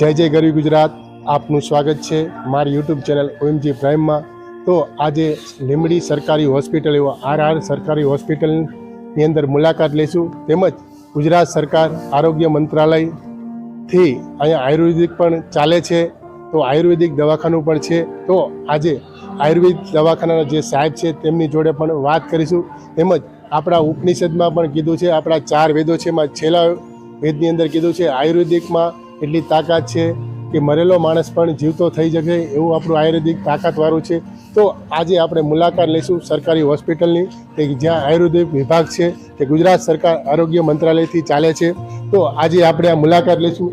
જય જય ગરવી ગુજરાત. આપનું સ્વાગત છે મારી યુટ્યુબ ચેનલ ઓએમજી પ્રાઇમમાં. તો આજે લીમડી સરકારી હોસ્પિટલ એવો આર આર સરકારી હોસ્પિટલની અંદર મુલાકાત લઈશું. તેમજ ગુજરાત સરકાર આરોગ્ય મંત્રાલયથી અહીંયા આયુર્વેદિક પણ ચાલે છે. તો આયુર્વેદિક દવાખાનું પણ છે. તો આજે આયુર્વેદ દવાખાનાના જે સાહેબ છે તેમની જોડે પણ વાત કરીશું. તેમજ આપણા ઉપનિષદમાં પણ કીધું છે, આપણા ચાર વેદો છે, એમાં છેલ્લા વેદની અંદર કીધું છે, આયુર્વેદિકમાં એટલી તાકાત છે કે મરેલો માણસ પણ જીવતો થઈ શકે એવું આપણું આયુર્વેદિક તાકાતવાળું છે. તો આજે આપણે મુલાકાત લઈશું સરકારી હોસ્પિટલની, કે જ્યાં આયુર્વેદિક વિભાગ છે તે ગુજરાત સરકાર આરોગ્ય મંત્રાલયથી ચાલે છે. તો આજે આપણે આ મુલાકાત લઈશું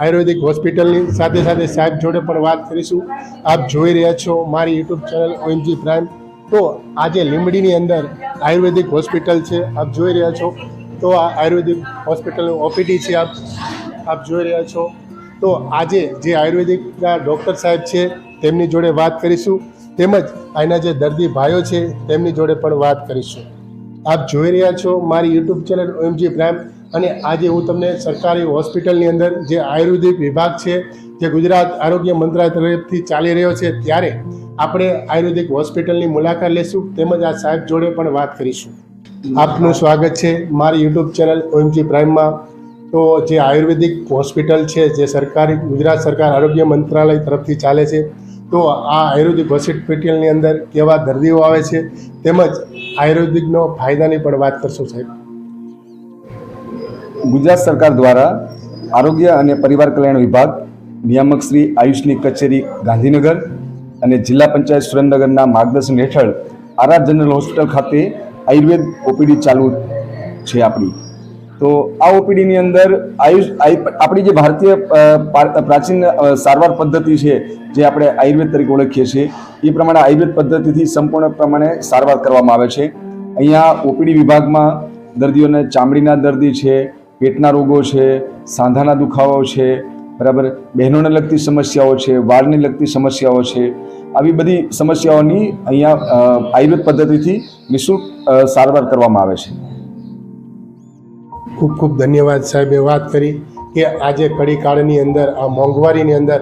આયુર્વેદિક હોસ્પિટલની. સાથે સાથે સાહેબ જોડે પણ વાત કરીશું. આપ જોઈ રહ્યા છો મારી યુટ્યુબ ચેનલ ઓએમજી પ્રાઇમ તો આજે લીંબડીની અંદર આયુર્વેદિક હોસ્પિટલ છે. આપ જોઈ રહ્યા છો. તો આ આયુર્વેદિક હોસ્પિટલનું ઓપીડી છે આપ. આપ જોઈ રહ્યા છો. તો આજે જે આયુર્વેદિકના ડૉક્ટર સાહેબ છે, તેમની જોડે વાત કરીશું. તેમજ અહીંના જે દર્દી ભાઈઓ છે, તેમની જોડે પણ વાત કરીશું. આપ જોઈ રહ્યા છો મારી યુટ્યુબ ચેનલ ઓએમજી પ્રાઇમ અને આજે હું તમને સરકારી હોસ્પિટલની અંદર જે આયુર્વેદિક વિભાગ છે, જે ગુજરાત આરોગ્ય મંત્રાલય તરફથી ચાલી રહ્યો છે, ત્યારે આપણે આયુર્વેદિક હોસ્પિટલની મુલાકાત લેશું. તેમજ આ સાહેબ જોડે પણ વાત કરીશું. આપનું સ્વાગત છે મારી યુટ્યુબ ચેનલ ઓએમજી પ્રાઇમમાં તો જે આયુર્વેદિક હોસ્પિટલ છે, જે સરકારી, ગુજરાત સરકાર આરોગ્ય મંત્રાલય તરફથી ચાલે છે, તો આ આયુર્વેદિક હોસ્પિટલની અંદર કેવા દર્દીઓ આવે છે, તેમજ આયુર્વેદિકનો ફાયદાની પણ વાત કરશો સાહેબ. ગુજરાત સરકાર દ્વારા આરોગ્ય અને પરિવાર કલ્યાણ વિભાગ, નિયામક શ્રી આયુષની કચેરી ગાંધીનગર અને જિલ્લા પંચાયત સુરેન્દ્રનગરના માર્ગદર્શન હેઠળ આરા જનરલ હોસ્પિટલ ખાતે આયુર્વેદ ઓપીડી ચાલુ છે આપણી. તો આ ઓપીડીની અંદર આયુષ આયુ- આપણી જે ભારતીય પ્રાચીન સારવાર પદ્ધતિ છે, જે આપણે આયુર્વેદ તરીકે ઓળખીએ છીએ, એ પ્રમાણે આયુર્વેદ પદ્ધતિથી સંપૂર્ણ પ્રમાણે સારવાર કરવામાં આવે છે. અહીંયા ઓપીડી વિભાગમાં દર્દીઓને ચામડીના દર્દી છે, પેટના રોગો છે, સાંધાના દુખાવાઓ છે, બરાબર, બહેનોને લગતી સમસ્યાઓ છે, વાળને લગતી સમસ્યાઓ છે, આવી બધી સમસ્યાઓની અહીંયા આયુર્વેદ પદ્ધતિથી નિઃશુલ્ક સારવાર કરવામાં આવે છે. ખૂબ ખૂબ ધન્યવાદ સાહેબે વાત કરી કે આજે કડી કાળની અંદર, આ મોંઘવારીની અંદર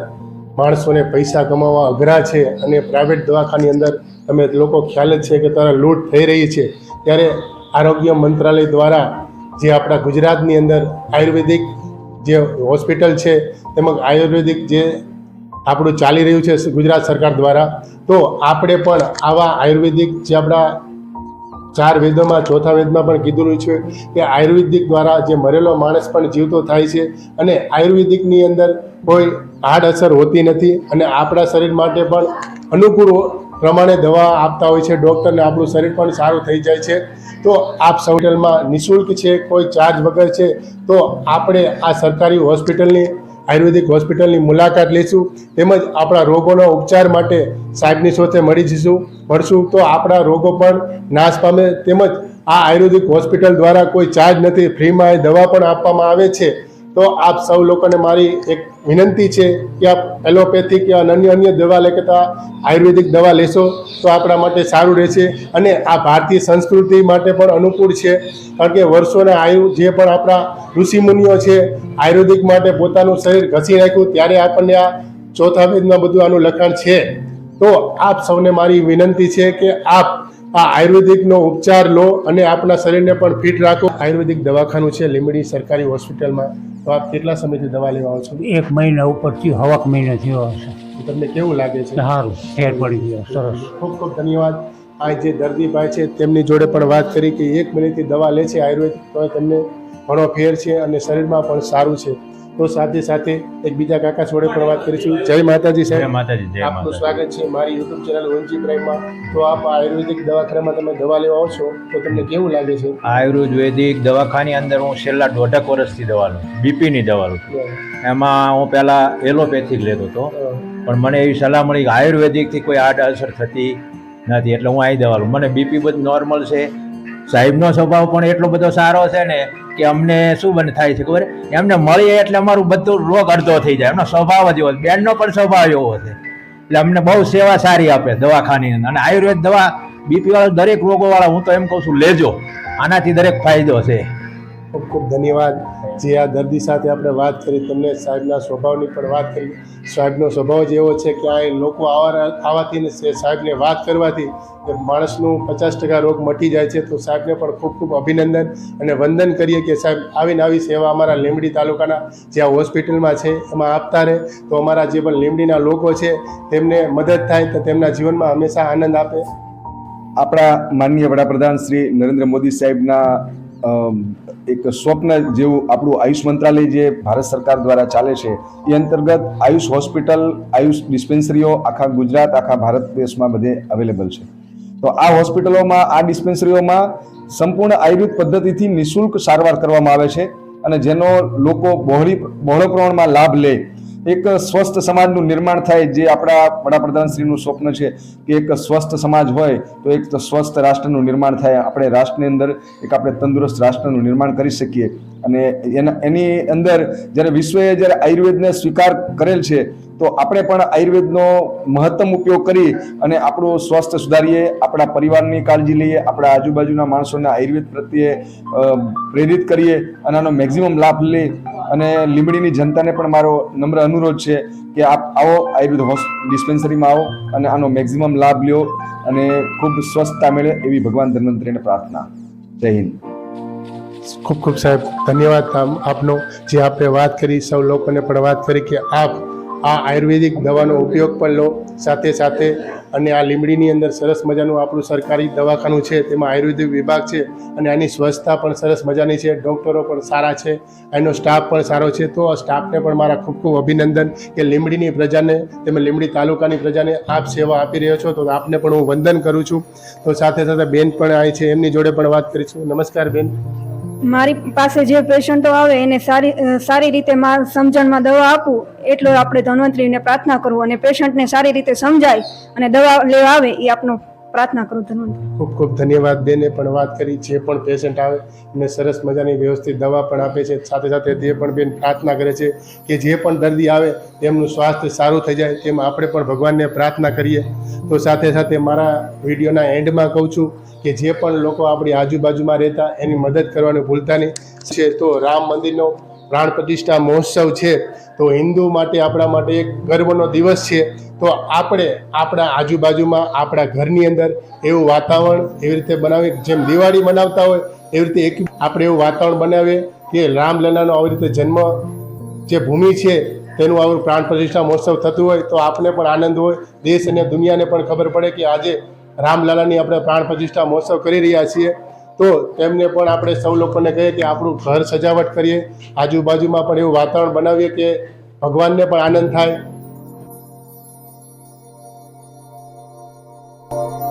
માણસોને પૈસા કમાવા અઘરા છે અને પ્રાઇવેટ દવાખાની અંદર તમે લોકો ખ્યાલ જ છે કે તારા લૂંટ થઈ રહી છે. ત્યારે આરોગ્ય મંત્રાલય દ્વારા જે આપણા ગુજરાતની અંદર આયુર્વેદિક જે હોસ્પિટલ છે, તેમજ આયુર્વેદિક જે આપણું ચાલી રહ્યું છે ગુજરાત સરકાર દ્વારા, તો આપણે પણ આવા આયુર્વેદિક જે આપણા ચાર વેદોમાં, ચોથા વેદમાં પણ કીધેલું છે કે આયુર્વેદિક દ્વારા જે મરેલો માણસ પણ જીવતો થાય છે અને આયુર્વેદિકની અંદર કોઈ આડ અસર હોતી નથી અને આપણા શરીર માટે પણ અનુકૂળ પ્રમાણે દવા આપતા હોય છે. ડૉક્ટરને આપણું શરીર પણ સારું થઈ જાય છે. તો આપ હોસ્પિટલમાં નિઃશુલ્ક છે, કોઈ ચાર્જ વગર છે, તો આપણે આ સરકારી હોસ્પિટલની આયુર્વેદિક હોસ્પિટલની મુલાકાત લઈશું તેમજ આપણા રોગોના ઉપચાર માટે સાહેબની સાથે મળી જઈશું, મળશું તો આપણા રોગો પણ નાશ પામે તેમજ આ આયુર્વેદિક હોસ્પિટલ દ્વારા કોઈ ચાર્જ નથી, ફ્રીમાં એ દવા પણ આપવામાં આવે છે. તો આપ સૌ લોકોને મારી એક વિનંતી છે કે આપ એલોપેથિક કે અન્ય અન્ય દવા લેતા આયુર્વેદિક દવા લેશો, તો આપણા માટે સારું રહેશે. અને આ ભારતીય સંસ્કૃતિ માટે પણ અનુકૂળ છે, કારણ કે વર્ષોના આયુ જે પણ આપણા ઋષિમુનિઓ છે, આયુર્વેદિક માટે પોતાનું શરીર ઘસી નાખ્યું ત્યારે આપણને આ ચોથા વેદમાં બધું આનું લખાણ છે. તો આપ સૌને મારી વિનંતી છે કે આપ આ આયુર્વેદિકનો ઉપચાર લો અને આપણા શરીરને પણ ફિટ રાખો. આયુર્વેદિક દવાખાનું છે લીમડી સરકારી હોસ્પિટલમાં. તો આપ કેટલા સમયથી દવા લેવા આવો છો? એક મહિના ઉપરથી હવાક મહિના થયો હશે. તમને કેવું લાગે છે? સારું ફેર પડી ગયો સરસ. ખૂબ ખૂબ ધન્યવાદ. આ જે દર્દીભાઈ છે તેમની જોડે પણ વાત કરી કે એક મહિનાથી દવા લે છે આયુર્વેદિક તો તેમને ઘણો ફેર છે અને શરીરમાં પણ સારું છે. તો સાથે સાથે એક બીજા કાકા જોડે પણ વાત કરીશું. જય માતાજી સાહેબ. માતાજી આપનું સ્વાગત છે મારી યુટ્યુબ ચેનલ ઓનજી પ્રાઇમમાં તો આપ આયુર્વેદિક દવાખાનામાં તમે દવા લેવા આવો છો તો તમને કેવું લાગે છે? આયુર્વેદિક દવાખાની અંદર હું છેલ્લા દોઢક વર્ષથી દવા લઉં બીપીની દવા લઉં છું. એમાં હું પહેલાં એલોપેથિક લેતો હતો પણ મને એવી સલાહ મળી કે આયુર્વેદિકથી કોઈ આડ અસર થતી નથી એટલે હું અહીં દવા લઉં. મને બીપી બધું નોર્મલ છે સાહેબનો સ્વભાવ પણ એટલો બધો સારો છે ને કે અમને શું બને થાય છે ખબર? એમને મળીએ એટલે અમારું બધું રોગ અડધો થઈ જાય. એમનો સ્વભાવ જ એવો બેનનો પણ સ્વભાવ એવો છે. એટલે અમને બહુ સેવા સારી આપે દવાખાની. અને આયુર્વેદ દવા બીપી વાળા દરેક રોગો વાળા હું તો એમ કહું છું, લેજો. આનાથી દરેક ફાયદો છે. ખૂબ ખૂબ ધન્યવાદ. જે આ દર્દી સાથે આપણે વાત કરી, તમને સાહેબના સ્વભાવની પણ વાત કરી. સાહેબનો સ્વભાવ જ એવો છે કે આ લોકો આવા આવાથી ને સાહેબને વાત કરવાથી માણસનું પચાસ ટકા રોગ મટી જાય છે. તો સાહેબને પણ ખૂબ ખૂબ અભિનંદન અને વંદન કરીએ કે સાહેબ, આવીને આવી સેવા અમારા લીંબડી તાલુકાના જે આ હોસ્પિટલમાં છે, એમાં આપતા રહે. તો અમારા જે પણ લીંબડીના લોકો છે, તેમને મદદ થાય તો તેમના જીવનમાં હંમેશા આનંદ આપે. આપણા માનનીય વડાપ્રધાન શ્રી નરેન્દ્ર મોદી સાહેબના એક સ્વપ્ન જેવું આપણું આયુષ મંત્રાલય જે ભારત સરકાર દ્વારા ચાલે છે, એ અંતર્ગત આયુષ હોસ્પિટલ, આયુષ ડિસ્પેન્સરીઓ આખા ગુજરાત, આખા ભારત દેશમાં બધે અવેલેબલ છે. તો આ હોસ્પિટલોમાં, આ ડિસ્પેન્સરીઓમાં સંપૂર્ણ આયુર્વેદ પદ્ધતિથી નિઃશુલ્ક સારવાર કરવામાં આવે છે અને જેનો લોકો બહોળી, બહોળો પ્રમાણમાં લાભ લે એક સ્વસ્થ સમાજનું નિર્માણ થાય જે આપણા વડાપ્રધાનશ્રીનું સ્વપ્ન છે કે એક સ્વસ્થ સમાજ હોય તો એક સ્વસ્થ રાષ્ટ્રનું નિર્માણ થાય. આપણે રાષ્ટ્રની અંદર એક આપણે તંદુરસ્ત રાષ્ટ્રનું નિર્માણ કરી શકીએ. અને એના, એની અંદર જ્યારે વિશ્વએ જ્યારે આયુર્વેદને સ્વીકાર કરેલ છે, તો આપણે પણ આયુર્વેદનો મહત્તમ ઉપયોગ કરી અને આપણું સ્વાસ્થ્ય સુધારીએ, આપણા પરિવારની કાળજી લઈએ, આપણા આજુબાજુના માણસોને આયુર્વેદ પ્રત્યે પ્રેરિત કરીએ, અને આનો મેક્ઝિમમ લાભ લઈએ અને લીંબડીની જનતાને પણ મારો નમ્ર અનુરોધ છે કે આપ આવો, આયુર્વેદ હોસ્પ ડિસ્પેન્સરીમાં આવો અને આનો મેક્ઝિમમ લાભ લ્યો અને ખૂબ સ્વસ્થતા મળે એવી ભગવાન ધન્વંતરીને પ્રાર્થના. જય હિન્દ. ખૂબ ખૂબ સાહેબ, ધન્યવાદ આપનો, જે આપણે વાત કરી, સૌ લોકોને પણ વાત કરી કે આપ આ આયુર્વેદિક દવાનો ઉપયોગ પણ લો, સાથે સાથે અને આ લીમડીની અંદર સરસ મજાનું આપણું સરકારી દવાખાનું છે, તેમાં આયુર્વેદિક વિભાગ છે અને આની સ્વચ્છતા પણ સરસ મજાની છે. ડૉક્ટરો પણ સારા છે, એનો સ્ટાફ પણ સારો છે. તો આ સ્ટાફને પણ મારા ખૂબ ખૂબ અભિનંદન કે લીમડીની પ્રજાને, તેમજ લીમડી તાલુકાની પ્રજાને આપ સેવા આપી રહ્યો છો, તો આપને પણ હું વંદન કરું છું. તો સાથે સાથે બેન પણ આવી છે, એમની જોડે પણ વાત કરીશું. નમસ્કાર બેન. મારી પાસે જે પેશન્ટો આવે એને સારી સારી રીતે સમજણમાં દવા આપું, એટલો આપણે ધન્વંતરીને પ્રાર્થના કરવું અને પેશન્ટને સારી રીતે સમજાય અને દવા લેવા આવે એ આપનો પ્રાર્થના કરું ધન્વંતરી ખૂબ ખૂબ ધન્યવાદ બેને પણ વાત કરી, જે પણ પેશન્ટ આવે એમને સરસ મજાની વ્યવસ્થિત દવા પણ આપે છે. સાથે સાથે તે પણ બેન પ્રાર્થના કરે છે કે જે પણ દર્દી આવે તેમનું સ્વાસ્થ્ય સારું થઈ જાય, તેમ આપણે પણ ભગવાનને પ્રાર્થના કરીએ. તો સાથે સાથે મારા વિડીયોના એન્ડમાં કહું છું કે જે પણ લોકો આપણી આજુબાજુમાં રહેતા, એની મદદ કરવાનું ભૂલતા નહીં. છે તો રામ મંદિરનો પ્રાણ પ્રતિષ્ઠા મહોત્સવ છે. તો હિન્દુ માટે આપણા માટે એક ગર્વનો દિવસ છે. તો આપણે આપણા આજુબાજુમાં, આપણા ઘરની અંદર એવું વાતાવરણ એવી રીતે બનાવીએ જેમ દિવાળી મનાવતા હોય, એવી રીતે એક આપણે એવું વાતાવરણ બનાવીએ કે રામલલાનો આવી રીતે જન્મ જે ભૂમિ છે, તેનું આવું પ્રાણ પ્રતિષ્ઠા મહોત્સવ થતું હોય તો આપણે પણ આનંદ હોય. દેશ અને દુનિયાને પણ ખબર પડે કે આજે રામલાલાની આપણે પ્રાણ પ્રતિષ્ઠા મહોત્સવ કરી રહ્યા છીએ. તો તેમને પણ આપણે સૌ લોકોને કહીએ કે આપણું ઘર સજાવટ કરીએ. આજુબાજુમાં પણ એવું વાતાવરણ બનાવીએ કે ભગવાનને પણ આનંદ થાય. Thank you.